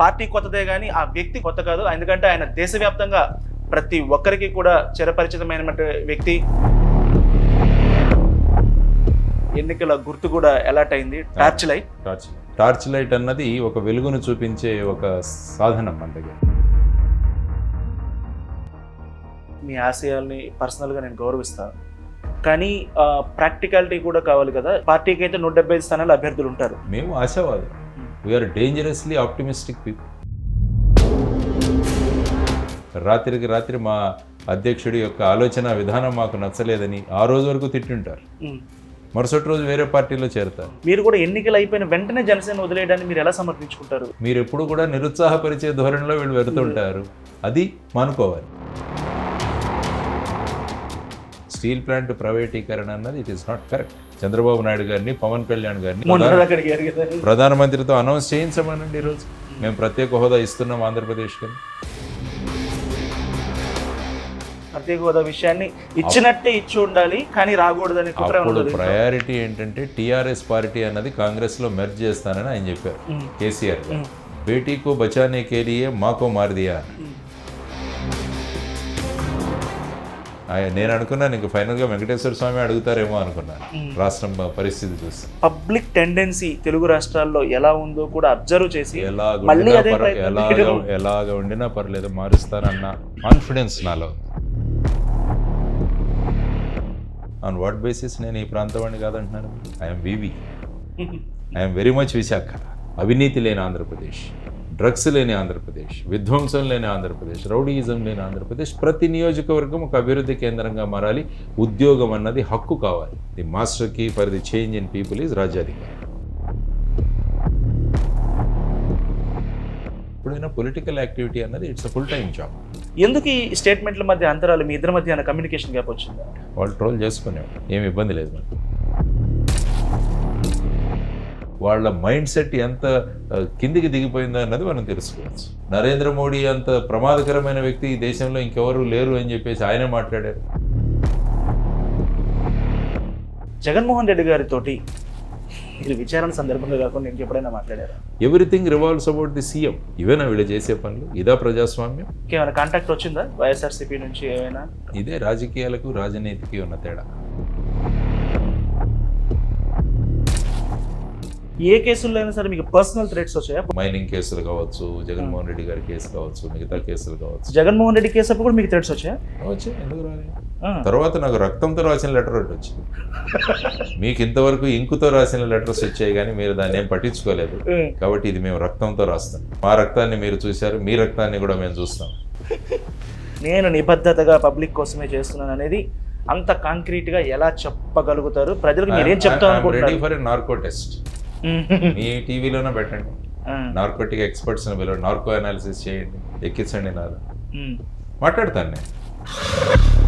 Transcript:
Party కొత్తదే కానీ ఆ వ్యక్తి కొత్త కాదు. ఎందుకంటే ఆయన దేశవ్యాప్తంగా ప్రతి ఒక్కరికి కూడా చిరపరిచితమైన వ్యక్తి. ఎన్నికల గుర్తు కూడా ఎలాట్ అయింది. Torch light torch torch light అన్నది ఒక వెలుగును చూపించే ఒక సాధనం మన దగ్గర. మీ ఆశయాల్ని పర్సనల్గా నేను గౌరవిస్తాను. కానీ ప్రాక్టికాలిటీ కూడా కావాలి కదా. పార్టీకి అయితే నూట డెబ్బై ఐదు స్థానాలు అభ్యర్థులు ఉంటారు. మేము ఆశావాదం we are dangerously optimistic people రాత్రికి రాత్రి మా అధ్యక్షుడి యొక్క ఆలోచన విధానం మాకు నచ్చలేదని ఆ రోజు వరకు తిట్టుంటారు. మరుసటి రోజు వేరే పార్టీలో చేరతారు. మీరు కూడా ఎన్నికలు అయిపోయిన వెంటనే జనసేన వదిలేయడాన్ని మీరు ఎలా సమర్థించుకుంటారు? మీరు ఎప్పుడు కూడా నిరుత్సాహపరిచే ధోరణిలో వీళ్ళు వెళ్తుంటారు అది మానుకోవాలి. స్టీల్ ప్లాంట్ ప్రైవేటీకరణ అన్నది it is not correct Chandrababu Naidu గారిని పవన్ కళ్యాణ్ గారిని. ప్రధానమంత్రితో అనౌన్స్ చేయించమనండి ఈరోజు మేము ప్రత్యేక హోదా ఇస్తున్నాం ఆంధ్రప్రదేశ్కి. ప్రత్యేక హోదా విషయాన్ని ఇచ్చినట్టే ఇచ్చి ఉండాలి కానీ రాకూడదని అప్పుడు ప్రయారిటీ ఏంటంటే టీఆర్ఎస్ పార్టీ అన్నది కాంగ్రెస్లో మెర్జ్ చేస్తానని ఆయన చెప్పారు. కేసీఆర్. బేటీకు బచానే కేలియే మాకో మారిదియా నేను అనుకున్నాను ఇంక ఫైనల్గా వెంకటేశ్వర స్వామి అడుగుతారేమో అనుకున్నాను ఉమ్. రాష్ట్రం పరిస్థితి చూసి. పబ్లిక్ టెండెన్సీ తెలుగు రాష్ట్రాల్లో ఎలా ఉందో కూడా అబ్జర్వ్ చేసి ఎలాగ ఉండినా ఎలాగ పర్లేదు మారుస్తానన్న కాన్ఫిడెన్స్ నాలో. ఆన్ వాట్ బేసిస్ నేను ఈ ప్రాంతం వాడిని కాదంటున్నాను I'm very I'm very much Visakha అవినీతి లేని ఆంధ్రప్రదేశ్. డ్రగ్స్ లేని ఆంధ్రప్రదేశ్ విధ్వంసం లేని ఆంధ్రప్రదేశ్ రౌడీయిజం లేని ఆంధ్రప్రదేశ్ ప్రతి నియోజకవర్గం ఒక అభివృద్ధి కేంద్రంగా మారాలి. ఉద్యోగం అన్నది హక్కు కావాలి. The master key for the change in people is రాజ్యాధికారి. ఇప్పుడైనా పొలిటికల్ యాక్టివిటీ అన్నది it's a full time job ఎందుకు ఈ స్టేట్మెంట్ల మధ్య అంతరాలు మీ ఇద్దరి మధ్య కమ్యూనికేషన్ గ్యాప్ వచ్చిందా? వాళ్ళు ట్రోల్ చేసుకునేవాడు ఏమి ఇబ్బంది లేదు మనకి వాళ్ళ మైండ్ సెట్ ఎంత కిందికి దిగిపోయిందో అన్నది మనం తెలుసుకోవచ్చు. నరేంద్ర మోడీ అంత ప్రమాదకరమైన వ్యక్తి ఈ దేశంలో ఇంకెవరు లేరు అని చెప్పేసి ఆయనే మాట్లాడారు. జగన్మోహన్ రెడ్డి గారితోటి మీరు విచారణ సందర్భంగా కాకుండా నేను ఎప్పుడైనా మాట్లాడారా? Everything revolves about the CM ఇవేనా వీళ్ళు చేసే పనులు? ఇదా ప్రజాస్వామ్యం? ఇంకేమైనా కాంటాక్ట్ వచ్చిందా? వైఎస్ఆర్సీపీ నుంచి ఏమైనా? ఇదే రాజకీయాలకు రాజనీతికి ఉన్న తేడా. ఏ కేసుల్లో అయినా సరే మీకు పర్సనల్ థ్రెట్స్ వచ్చాయా? మైనింగ్ కేసులు కావచ్చు జగన్మోహన్ రెడ్డి గారి కేసు కావచ్చు మిగతా కేసులు కావచ్చు. జగన్మోహన్ రెడ్డి కేసు అప్పుడు కూడా మీకు థ్రెట్స్ వచ్చాయా? వచ్చి ఎందుకు రాలేదు? ఆ. తర్వాత నాకు రక్తంతో రాసిన లెటర్ ఒకటి వచ్చింది. మీకు ఇంతవరకు ఇంకుతో రాసిన లెటర్స్ వచ్చాయి కానీ మీరు దాన్ని ఏం పట్టించుకోలేదు. కాబట్టి ఇది మేము రక్తంతో రాస్తాం. మా రక్తాన్ని మీరు చూశారు మీ రక్తాన్ని కూడా మేము చూస్తాం. నేను నిబద్ధతగా పబ్లిక్ కోసమే చేస్తున్నాను అనేది అంత కాంక్రీట్గా ఎలా చెప్పగలుగుతారు? ప్రజలకు మీరేం చెప్తాం రెడీ ఫర్ నార్కో టెస్ట్ మీ టీవీలోనే పెట్టండి. నార్కోటిక్ ఎక్స్పర్ట్స్ పిలవండి. నార్కో అనాలిసిస్ చేయండి. ఎక్కించండి నాలో. మాట్లాడతాను నేను.